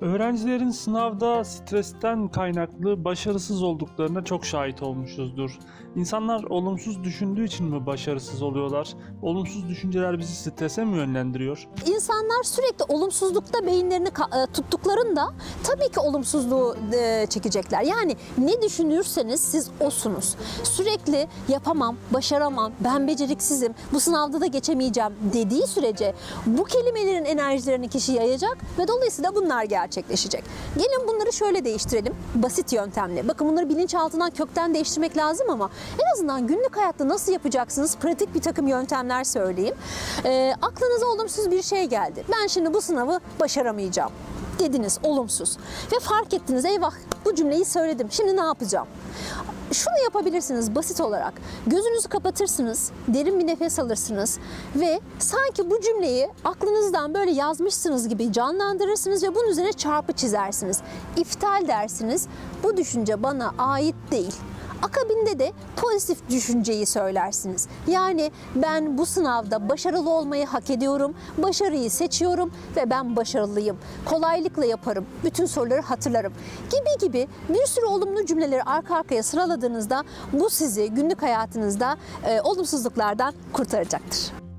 Öğrencilerin sınavda stresten kaynaklı başarısız olduklarına çok şahit olmuşuzdur. İnsanlar olumsuz düşündüğü için mi başarısız oluyorlar? Olumsuz düşünceler bizi strese mi yönlendiriyor? İnsanlar sürekli olumsuzlukta beyinlerini e, tuttuklarında tabii ki olumsuzluğu e, çekecekler. Yani ne düşünürseniz siz osunuz. Sürekli yapamam, başaramam, ben beceriksizim, bu sınavda da geçemeyeceğim dediği sürece bu kelimelerin enerjilerini kişi yayacak ve dolayısıyla bunlar gerçekleşecek. Gelin bunları şöyle değiştirelim. Basit yöntemle. Bakın bunları bilinçaltından kökten değiştirmek lazım ama en azından günlük hayatta nasıl yapacaksınız? Pratik bir takım yöntemler söyleyeyim. Ee, aklınıza olumsuz bir şey geldi. Ben şimdi bu sınavı başaramayacağım dediniz olumsuz ve fark ettiniz eyvah bu cümleyi söyledim şimdi ne yapacağım? Şunu yapabilirsiniz basit olarak. Gözünüzü kapatırsınız, derin bir nefes alırsınız ve sanki bu cümleyi aklınızdan böyle yazmışsınız gibi canlandırırsınız ve bunun üzerine çarpı çizersiniz. İftal dersiniz. Bu düşünce bana ait değil. Akabinde de pozitif düşünceyi söylersiniz. Yani ben bu sınavda başarılı olmayı hak ediyorum, başarıyı seçiyorum ve ben başarılıyım. Kolaylıkla yaparım, bütün soruları hatırlarım gibi gibi bir sürü olumlu cümleleri arka arkaya sıraladığınızda bu sizi günlük hayatınızda e, olumsuzluklardan kurtaracaktır.